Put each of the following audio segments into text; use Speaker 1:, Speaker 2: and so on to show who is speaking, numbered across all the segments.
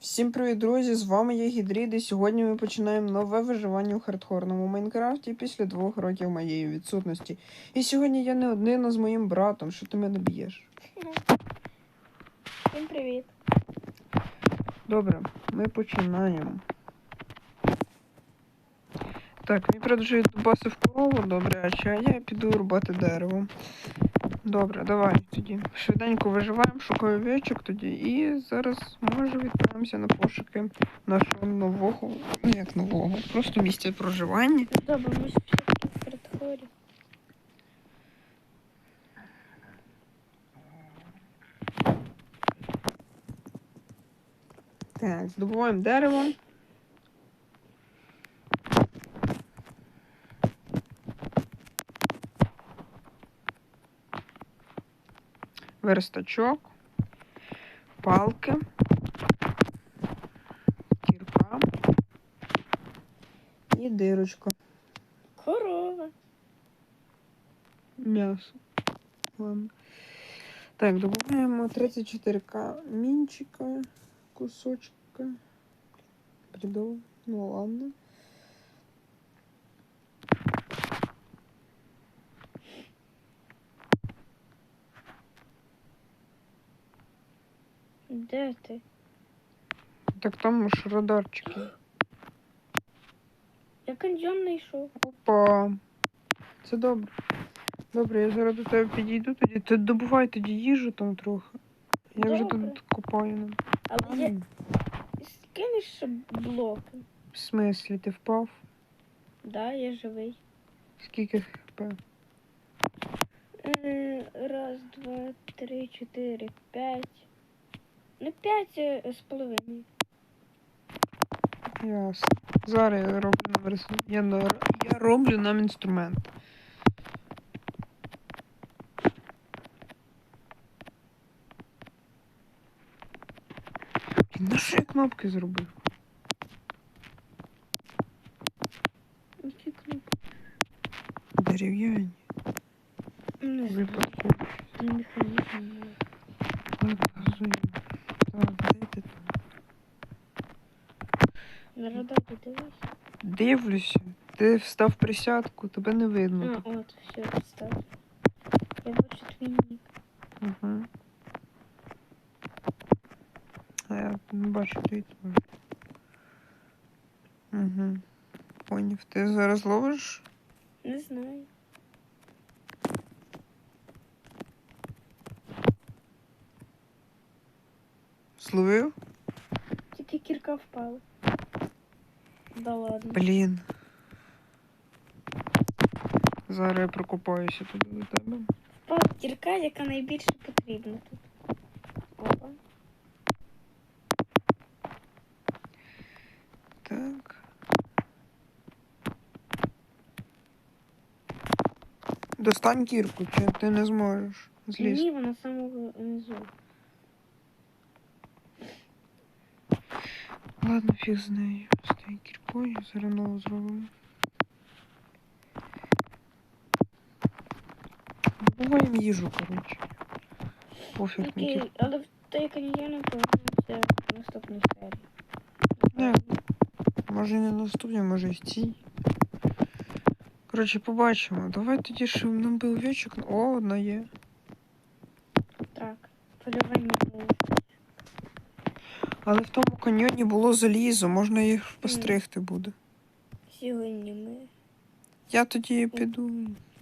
Speaker 1: Всім привіт, друзі! З вами я Гідрід, і сьогодні ми починаємо нове виживання у хардкорному Майнкрафті після двох років моєї відсутності. І сьогодні я не один, а з моїм братом. Що ти мене б'єш?
Speaker 2: Всім привіт.
Speaker 1: Добре, ми починаємо. Так, він продовжує дубасив корову, добре, а ще я піду рубати дерево. Добре, давай тоді. Швиденько виживаємо, шукаю овечок тоді. І зараз може відправимося на пошуки нашого нового, ну як нового, просто місця проживання.
Speaker 2: Добре, ми все-таки в хардкорі.
Speaker 1: Так, здобуваємо дерево. Верстачок, палки, кірка і дирочка.
Speaker 2: Корова.
Speaker 1: М'ясо. Ладно. Так, добавляємо 34 камінчика, кусочка. Бредово. Ну ладно.
Speaker 2: Де ти?
Speaker 1: Так там ж радарчики.
Speaker 2: Я каньйон знайшов.
Speaker 1: Опа. Це добре. Добре, я зараз до тебе підійду тоді. Ти добувай тоді їжу там трохи. Я вже
Speaker 2: Добре.
Speaker 1: тут копаю. нам.
Speaker 2: Але я
Speaker 1: М,
Speaker 2: скинеш блоки.
Speaker 1: В смислі, ти впав?
Speaker 2: Да, я живий.
Speaker 1: Скільки хп?
Speaker 2: Раз, два, три, чотири, п'ять. Ну, п'ять е, з половиною.
Speaker 1: Ясно. Зараз я роблю нам рис... я, на... я роблю нам інструмент. Блін, На що я кнопки зробив?
Speaker 2: Які кнопки?
Speaker 1: Дерев'яні. Випадку.
Speaker 2: Механізм.
Speaker 1: Ладно, газуємо. Так, де ти там?
Speaker 2: Народати дивись.
Speaker 1: Дивлюся. Ти встав присядку, тебе не видно.
Speaker 2: А, от, все, встав. Я бачу твій нік.
Speaker 1: Угу. А я не бачу твій теж. Угу. Поняв. Ти зараз ловиш?
Speaker 2: Не знаю.
Speaker 1: Зловив?
Speaker 2: Тільки кірка впала. Да ладно.
Speaker 1: Блін. Зараз я прокопаюся туди до тебе.
Speaker 2: Впала кірка, яка найбільше потрібна тут. Опа.
Speaker 1: Так. Достань кірку, чи ти не зможеш злізти.
Speaker 2: Ні, вона самого внизу.
Speaker 1: Ладно, фіг з нею. З тією зараз нову зробимо. Буваємо їжу, коротше. Пофіг кірку.
Speaker 2: але в той каньйони повернемося в наступній серії.
Speaker 1: Не. Може не наступні, може і в цій. Коротше, побачимо. Давай тоді ще нам би овечок. О, одна є.
Speaker 2: Так, полювання було.
Speaker 1: Але в тому каньйоні було залізо, можна їх постригти буде.
Speaker 2: Сьогодні ми
Speaker 1: Я тоді піду.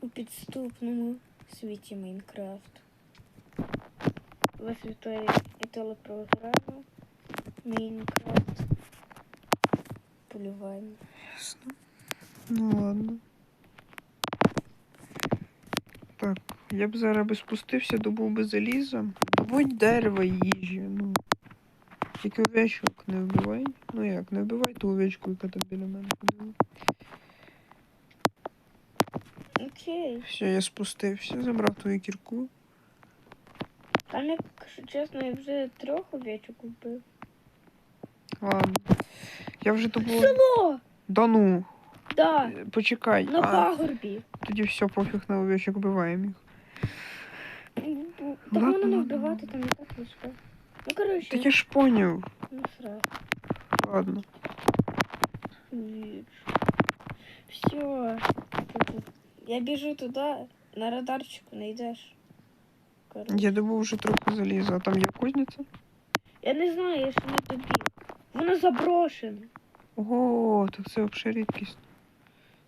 Speaker 2: у підступному світі Майнкрафт. Вас вітає і телепрограма Майнкрафт. Полювання.
Speaker 1: Ясно. Ну ладно. Так, я б зараз би спустився, добув би залізо. Добудь дерева і їжі. Тільки овечок не вбивай. Ну як, не вбивай ту овечку, яка там біля мене ходила.
Speaker 2: Окей.
Speaker 1: Все, я спустився, забрав твою кірку.
Speaker 2: Там, якщо чесно, я вже трьох овечок вбив.
Speaker 1: Ладно. Я вже добув.
Speaker 2: Село!
Speaker 1: Да ну.
Speaker 2: Да,
Speaker 1: Почекай.
Speaker 2: на
Speaker 1: А,
Speaker 2: пагорбі.
Speaker 1: тоді все, пофіг на овечок, вбиваємо їх. Ладно,
Speaker 2: воно не
Speaker 1: ладно,
Speaker 2: вбивати, там і так лише. Ну, коротше,
Speaker 1: Та я ж поняв.
Speaker 2: ну сразу.
Speaker 1: Ладно.
Speaker 2: Все. Я біжу туди, на радарчику не йдеш. Коротше.
Speaker 1: Я добув вже трохи заліза, а там є кузниця?
Speaker 2: Я не знаю, я ще не тобі. Воно заброшене.
Speaker 1: Ого, так це взагалі рідкість.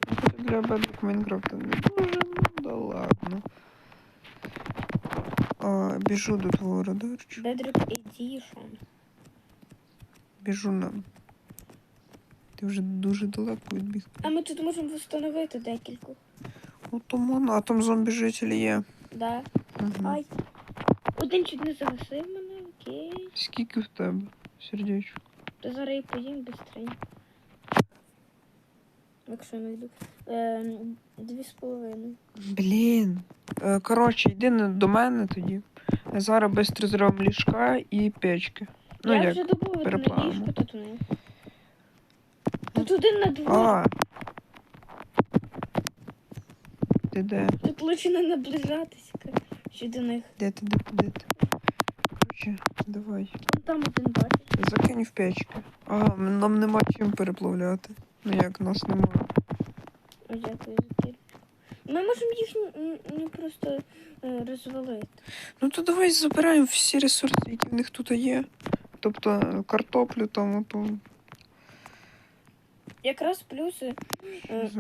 Speaker 1: Ну, Хоча для Бедрик Майнкрафта не дуже, ну да ладно. А, біжу до твого радарчика.
Speaker 2: Bedrock Edition.
Speaker 1: Біжу на. Ти вже дуже далеко відбіг.
Speaker 2: А ми тут можемо встановити декількох.
Speaker 1: Ну то мон, а там зомбі-жителі є.
Speaker 2: Да.
Speaker 1: Угу.
Speaker 2: Ай. Один чуть не загасив мене, окей.
Speaker 1: Скільки в тебе? Сердечко.
Speaker 2: То зараз і поїм быстренько. Якщо не йду. Е, дві з половиною.
Speaker 1: Блін. Е, Коротше, йди до мене тоді. Зараз швидко зробимо ліжка і печки. Ну
Speaker 2: я
Speaker 1: як?
Speaker 2: вже добув одне
Speaker 1: переплавимо.
Speaker 2: ліжко, тут не. Тут один на двох.
Speaker 1: А. Ти де?
Speaker 2: Тут лучше не наближатися ще до них.
Speaker 1: Де ти, де, де ти? Коротше, давай.
Speaker 2: Там один бачиш.
Speaker 1: Закинь в печки. А, нам нема чим переплавляти. Ну як, нас немає.
Speaker 2: Я твою закірочку. Ми можемо їх не просто е, розвалити.
Speaker 1: Ну то давай забираємо всі ресурси, які в них тут є. Тобто е, картоплю там ото
Speaker 2: Якраз плюси е,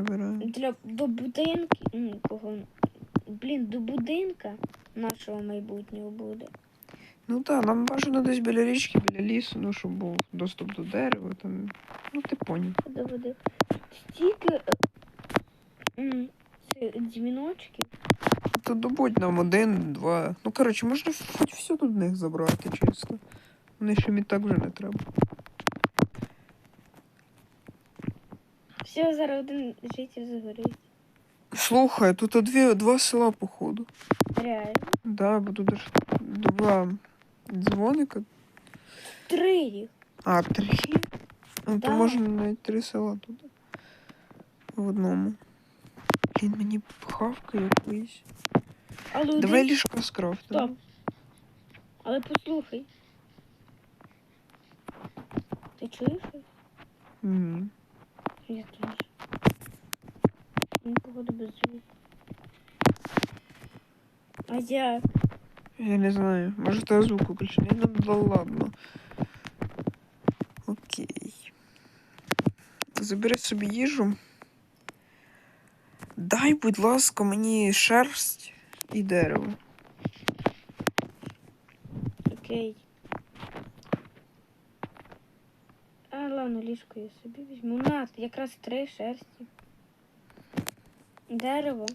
Speaker 2: для до Кого? Блін, до будинка нашого майбутнього буде.
Speaker 1: Ну так, нам бажано десь біля річки, біля лісу, ну щоб був доступ до дерева. Там. Ну ти поняв.
Speaker 2: Стільки м.
Speaker 1: То добудь нам один, два. Ну коротше, можна хоч все тут в них забрати, чесно. Вони ще мені так вже не треба.
Speaker 2: Все, зараз один житель загорить.
Speaker 1: Слухай, тут дві, два села, походу.
Speaker 2: Реально.
Speaker 1: Да, бо тут аж два дзвоника.
Speaker 2: Три їх.
Speaker 1: А, три. Ну, то можна навіть три села тут. В одному. Блін, мені хавка якоїсь.
Speaker 2: Але один...
Speaker 1: Давай ліжко скрафтимо.
Speaker 2: Стоп. Але послухай. Ти чуєш?
Speaker 1: Ні.
Speaker 2: Я теж. Ну, походу без звуку. А як?
Speaker 1: Я не знаю. Може та звук включений. Ну, да ладно. Окей. Забери собі їжу. Дай, будь ласка, мені шерсть і дерево.
Speaker 2: Окей. А ладно, ліжко я собі візьму. На, якраз три шерсті. Дерево.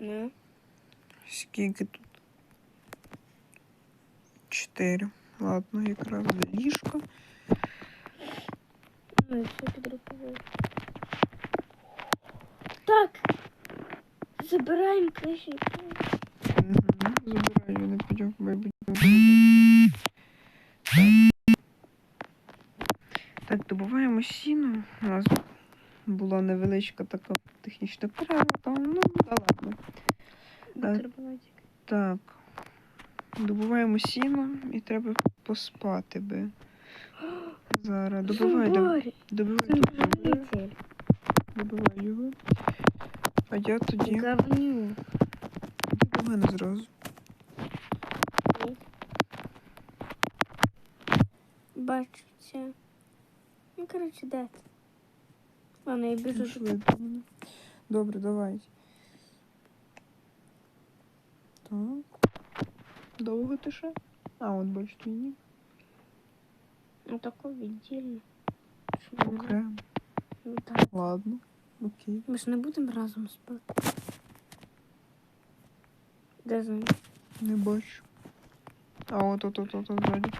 Speaker 2: На.
Speaker 1: Скільки тут? Чотири. Ладно, якраз до ліжка.
Speaker 2: Ну і все під рукою. Так. Забираємо криші.
Speaker 1: Угу. Забираю, вони потім в. Так. Так, добуваємо сіно. У нас була невеличка така технічна перерва, там, ну, да ладно.
Speaker 2: Бутербродик.
Speaker 1: Так. Добуваємо сіно і треба поспати би. Зараз. Добивай, добивай, добивай, добивай його. А я тоді.
Speaker 2: Говнюк.
Speaker 1: Іди до мене зразу.
Speaker 2: Бачу це. Ну, коротше, де ти? Ладно, я біжу.
Speaker 1: Пішли
Speaker 2: до-
Speaker 1: до мене. Добре, давай. Так. Довго ти ще? А, от бачу твій нік.
Speaker 2: Ну, тако віддільно.
Speaker 1: Окремо.
Speaker 2: Ну, так.
Speaker 1: Ладно. Окей.
Speaker 2: Ми ж не будемо разом спати. Де зомбі?
Speaker 1: Не бачу. А от от от от, ззаді.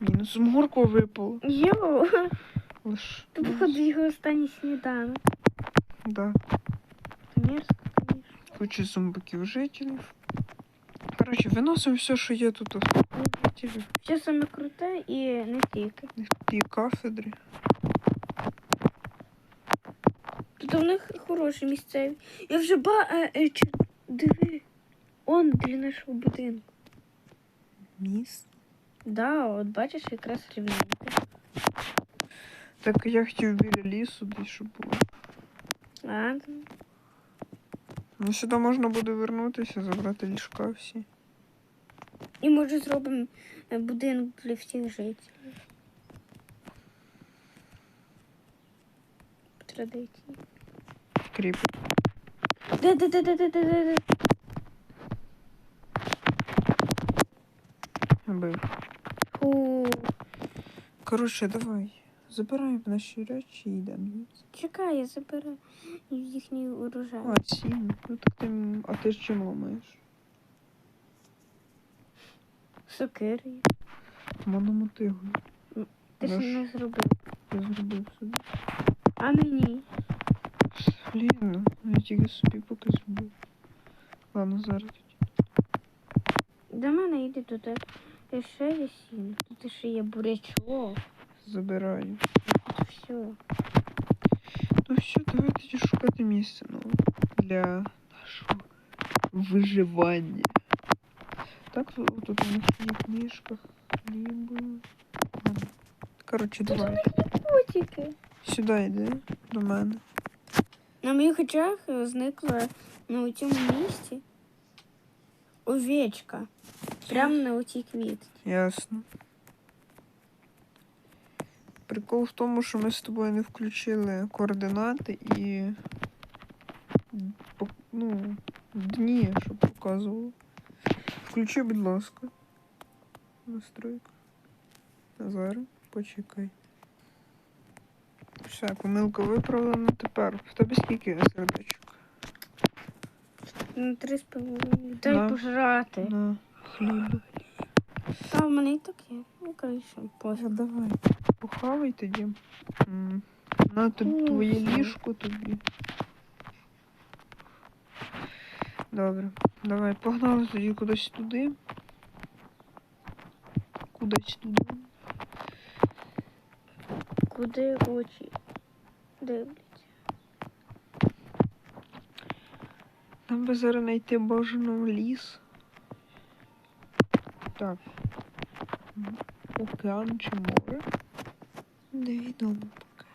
Speaker 1: Мінус морква випало.
Speaker 2: Йоу!
Speaker 1: Лиш.
Speaker 2: Це, походу, його останній сніданок.
Speaker 1: Да.
Speaker 2: Мерзко, звісно.
Speaker 1: Куча зомбаків жителів. Коротше, виносимо все, що є тут.
Speaker 2: Все саме круте і не тільки.
Speaker 1: Ті кафедри.
Speaker 2: Тут у них хороші місцеві. Я вже ба... Е, е. Диви. Он для нашого будинку.
Speaker 1: Міст?
Speaker 2: Да, от бачиш, якраз рівненько.
Speaker 1: Так я хотів біля лісу щоб було.
Speaker 2: А,
Speaker 1: Ну сюди можна буде вернутися, забрати ліжка всі.
Speaker 2: і може зробимо е, будинок для всіх жителів. Традиції.
Speaker 1: Кріп.
Speaker 2: Де, де, де, де, де, де, де?
Speaker 1: Бив.
Speaker 2: Фу.
Speaker 1: Коротше, давай. Забираємо наші речі і йдемо.
Speaker 2: Чекай, я заберу їхній урожай.
Speaker 1: А, сім. Ну так ти. А ти ж чим ламаєш?
Speaker 2: Сокири.
Speaker 1: Мономотигою.
Speaker 2: Ти ж
Speaker 1: Ну
Speaker 2: не зробив.
Speaker 1: Я зробив собі.
Speaker 2: А мені.
Speaker 1: Блін, ну, я тільки собі поки зробив. Ладно, зараз тоді.
Speaker 2: До мене йди туди. І ще є сім. Тут ще є бурячок.
Speaker 1: Забираю.
Speaker 2: Тут все.
Speaker 1: Ну все, давай тоді шукати місце ну, для нашого виживання. Так, тут тут у них є книжка, хліба. Ладно. Коротше, давай.
Speaker 2: Котики.
Speaker 1: Сюди йди до мене.
Speaker 2: На моїх очах е, зникла на цьому місці овечка. Прямо на оцій квітці.
Speaker 1: Ясно. Прикол в тому, що ми з тобою не включили координати і ну, дні, щоб показувало. Включи, будь ласка. Настройка. Зараз, почекай. Все, помилка виправлена. Тепер. В тебе скільки сердечок?
Speaker 2: На три з половиною. Дай
Speaker 1: На.
Speaker 2: пожрати.
Speaker 1: На хліб.
Speaker 2: Та в мене і так є. Ну, коротше, пофіг.
Speaker 1: давай. Похавай тоді. М. На тобі
Speaker 2: Ну,
Speaker 1: твоє
Speaker 2: все.
Speaker 1: ліжко тобі. Добре. Давай, погнали тоді кудись туди. Кудись туди.
Speaker 2: Куди очі дивляться?
Speaker 1: Нам би зараз знайти бажано ліс. Так. Океан чи море? Невідомо поки.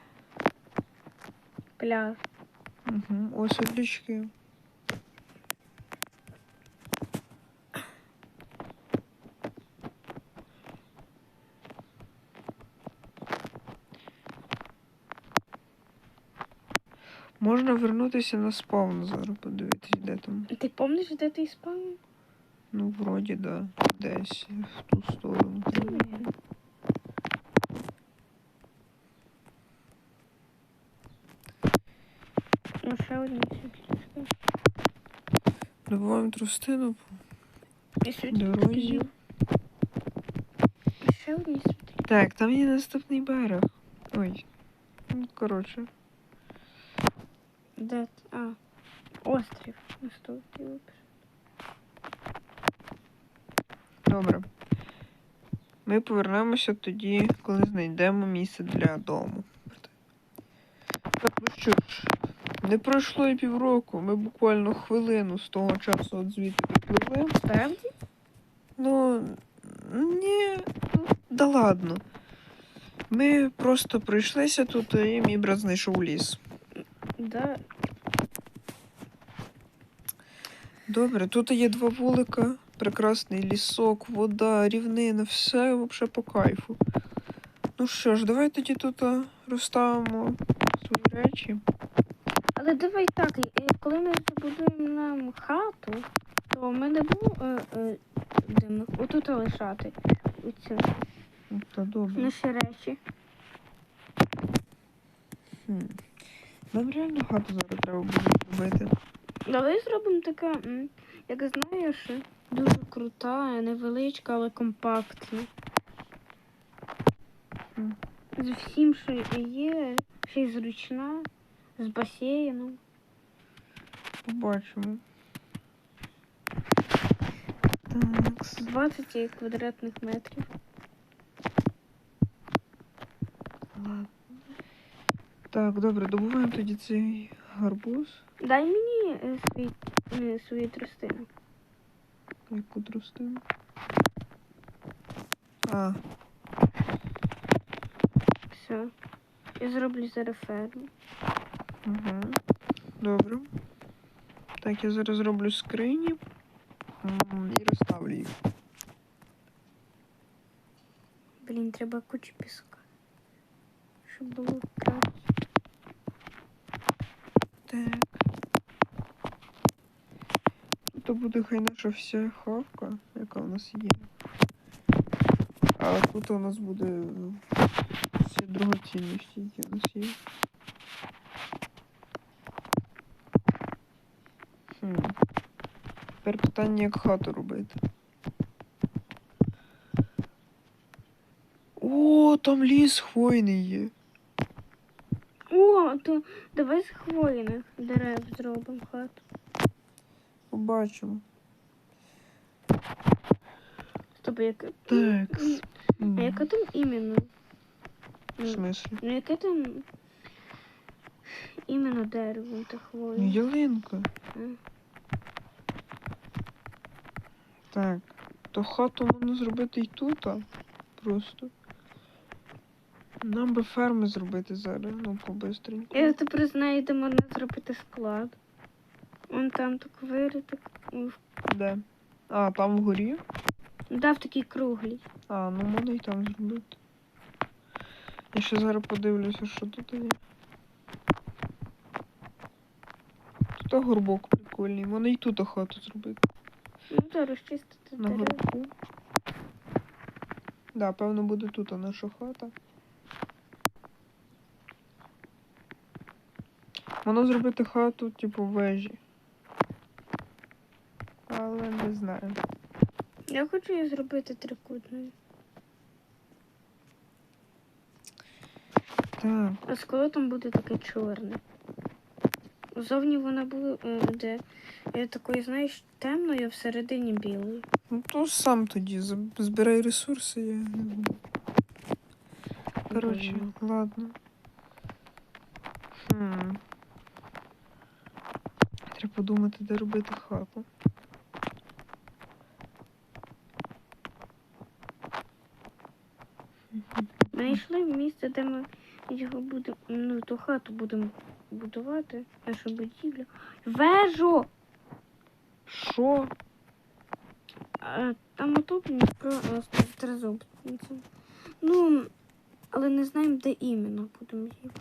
Speaker 2: Пляж.
Speaker 1: Угу. Ось отлічки. Можна вернутися на спаун зараз, подивитись, де там.
Speaker 2: Ти пам'ятаєш, де ти спав?
Speaker 1: Ну, вроді, да. Десь в ту сторону.
Speaker 2: Ну, ще одні світлячки.
Speaker 1: Добуваємо тростину.
Speaker 2: Світлячки.
Speaker 1: Дорозі.
Speaker 2: Ще одні світлячки.
Speaker 1: Так, там є наступний берег. Ой. Ну, коротше.
Speaker 2: Де? А, острів. Наступний випис.
Speaker 1: Добре. Ми повернемося тоді, коли знайдемо місце для дому. Так, ну що ж, не пройшло і півроку. Ми буквально хвилину з того часу от звідти відпливли.
Speaker 2: Справді?
Speaker 1: Ну, ні, ну, да ладно. Ми просто пройшлися тут, і мій брат знайшов ліс.
Speaker 2: Да.
Speaker 1: Добре, тут є два вулика, прекрасний лісок, вода, рівнина, все взагалі по кайфу. Ну що ж, давай тоді тут розставимо свої речі.
Speaker 2: Але давай так, коли ми забудуємо нам хату, то ми не будемо е, е, отут лишати оцю,
Speaker 1: Ну, Та добре.
Speaker 2: наші речі.
Speaker 1: Хм. Нам реально хату зараз треба буде зробити.
Speaker 2: Давай зробимо така, м, як знаєш, дуже крута, невеличка, але компактна. З всім, що є, ще й зручна, з басейном.
Speaker 1: Побачимо. Так.
Speaker 2: 20 квадратних метрів.
Speaker 1: Ладно. Так, добре, добуваємо тоді цей гарбуз.
Speaker 2: Дай мені е, свої, е, свої тростини.
Speaker 1: Яку трустину? А,
Speaker 2: Все. Я зроблю зараз ферму.
Speaker 1: угу. Добре. Так, я зараз зроблю скрині м, і розставлю їх.
Speaker 2: Блін, треба кучу піска. Щоб було краще.
Speaker 1: Так. Тут буде хай наша вся хавка, яка у нас є. А тут у нас буде всі другоцінності, які у нас є. Хм. Тепер питання, як хату робити. О, там ліс хвойний є.
Speaker 2: О, то давай з хвойних дерев зробимо хату.
Speaker 1: Побачимо.
Speaker 2: Стоп, яке?
Speaker 1: Так.
Speaker 2: А яке там іменно?
Speaker 1: В смислі?
Speaker 2: Ну яке там іменно дерево та
Speaker 1: Ну,
Speaker 2: хвоя?
Speaker 1: ялинка.
Speaker 2: А.
Speaker 1: Так. То хату можна зробити і тут, а? Просто. Нам би ферми зробити зараз, ну, побистренько.
Speaker 2: Я тепер знаю, де можна зробити склад. Вон там так вирити.
Speaker 1: Де? А, там вгорі?
Speaker 2: Дав такий круглий.
Speaker 1: А, ну можна і там зробити. Я ще зараз подивлюся, що тут є. Тут горбок прикольний. Можна і тут хату зробити.
Speaker 2: Ну так, розчистити
Speaker 1: На горбку. Да, певно, буде тут наша хата. Воно зробити хату, типу, вежі. Але не знаю.
Speaker 2: Я хочу її зробити трикутною.
Speaker 1: Так,
Speaker 2: А скелетом буде таке чорне. Зовні вона була е, е, такої, знаєш, темною, а всередині білою.
Speaker 1: ну то сам тоді збирай ресурси, я не буду. Коротше, ладно. Хм. Треба подумати, де робити хату.
Speaker 2: Ми йшли в місце, де ми його будемо, ну, ту хату будемо будувати, нашу будівлю. Вежу!
Speaker 1: Що?
Speaker 2: А, там отут про е. Ну, але не знаємо, де іменно будемо її.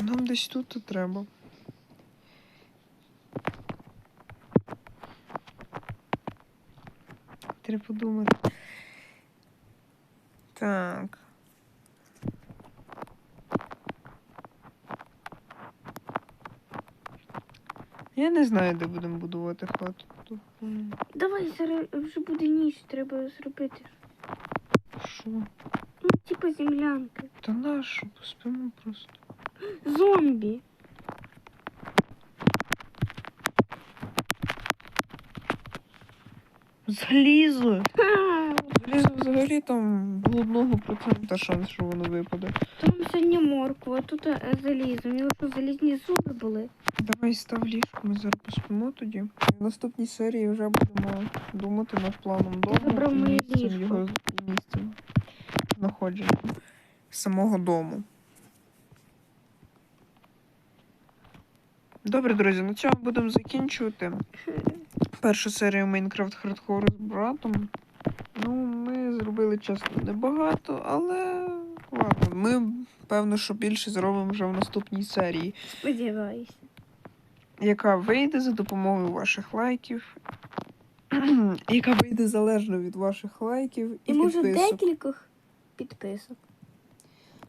Speaker 1: Нам десь тут треба. Треба подумати. Так. Я не знаю, де будемо будувати хату. Тут,
Speaker 2: Давай зараз вже буде ніч, треба зробити.
Speaker 1: Що?
Speaker 2: Ну, типу землянки.
Speaker 1: Та нащо? Поспимо просто.
Speaker 2: Зомбі.
Speaker 1: Залізо! Залізо взагалі там було одного процента шанс, що воно випаде.
Speaker 2: Там сьогодні морква, а тут е, залізо. У нього що залізні зуби були.
Speaker 1: Давай став ліжко, ми зараз поспимо тоді. В наступній серії вже будемо думати над планом дому
Speaker 2: забрав
Speaker 1: і
Speaker 2: моє
Speaker 1: місцем
Speaker 2: ліжко.
Speaker 1: його місцем знаходження самого дому. Добре, друзі, на цьому будемо закінчувати. Першу серію Майнкрафт Хардкор з братом. Ну, ми зробили чесно небагато, але ладно, ми певно, що більше зробимо вже в наступній серії
Speaker 2: Сподіваюся.
Speaker 1: яка вийде за допомогою ваших лайків, яка вийде залежно від ваших лайків і,
Speaker 2: І може
Speaker 1: підписок.
Speaker 2: декількох підписок.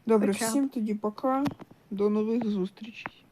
Speaker 1: Добре,
Speaker 2: хоча
Speaker 1: всім тоді пока. До нових зустрічей.